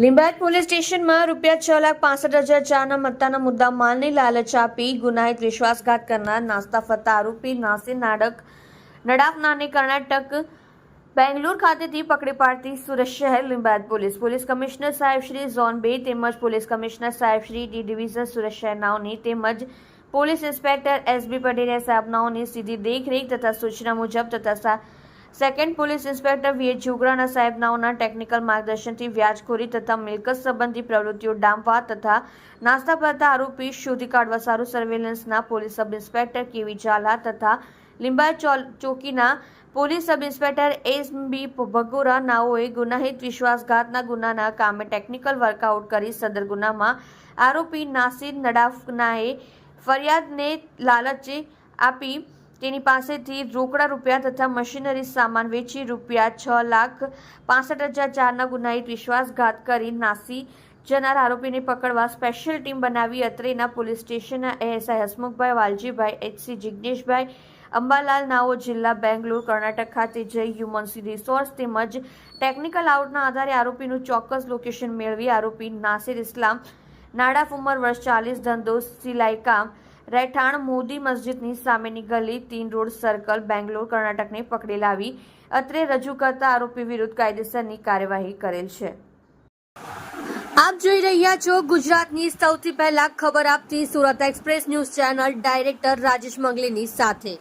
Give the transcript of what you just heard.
Limbayat police સ્ટેશનમાં રૂપિયા છ લાખ પાસઠ હજાર ચારના મત્તાના મુદ્દા માલની લાલચ આપી ગુનાહિત વિશ્વાસઘાત કરનાર નાસ્તા ફરતા આરોપી નાસિર નાડક નડાફનાને કર્ણાટક, બેંગ્લોર ખાતેથી પકડી પાડતી સુરત શહેર લિંબાયત પોલીસ. પોલીસ કમિશનર સાહેબ શ્રી ઝોન બે તેમજ પોલીસ કમિશનર સાહેબ શ્રી ડી ડિવિઝન સુરત શહેરનાઓની તેમજ પોલીસ ઇન્સ્પેક્ટર એસ બી સાહેબ સાહેબનાઓની સીધી દેખરેખ તથા સૂચના મુજબ તથા second police inspector V A H જોગરાના સાહેબનાઓના ટેકનિકલ માર્ગદર્શનથી વ્યાજખોરી તથા મિલકત સંબંધી પ્રવૃત્તિઓ ડામવા તથા નાસ્તા પડતા આરોપી શોધી કાઢવા સારું સર્વેલન્સના police sub inspector K V Jhala તથા Limbayat ચોકીના police sub inspector S B Bhagora નાઓએ ગુનાહિત વિશ્વાસઘાતના ગુનાના કામે ટેકનિકલ વર્કઆઉટ કરી સદર ગુનામાં આરોપી નાસિર નડાફનાએ ફરિયાદને લાલચે આપી તેની પાસેથી રોકડા રૂપિયા તથા મશીનરી સામાન વેચી રૂપિયા છ લાખ પાસઠ હજાર ચારના ગુનાહિત વિશ્વાસઘાત કરી નાસી. જનાર આરોપીને પકડવા સ્પેશિયલ ટીમ બનાવી અત્રેના પોલીસ સ્ટેશનના એએસઆઈ હસમુખભાઈ, વાલજીભાઈ, એચસી જિજ્ઞેશભાઈ અંબાલાલ નાઓ, જિલ્લા બેંગ્લોર, કર્ણાટક ખાતે જઈ હ્યુમન રિસોર્સ તેમજ ટેકનિકલ આઉટના આધારે આરોપીનું ચોક્કસ લોકેશન મેળવી આરોપી નાસિર ઇસ્લામ. નાડાફ ઉંમર વર્ષ ચાલીસ, ધંધો સિલાઈ કામ રહેઠાણ મોદી મસ્જિદની સામેની ગલી, તીન રોડ સર્કલ, બેંગ્લોર, કર્ણાટકને પકડી લાવી અત્રે રજૂ કરતા આરોપી વિરુદ્ધ કાયદેસરની કાર્યવાહી કરેલ છે. આપ જોઈ રહ્યા છો ગુજરાતની સૌથી પહેલા ખબર આપતી Surat express news channel director Rajesh મંગલીની સાથે.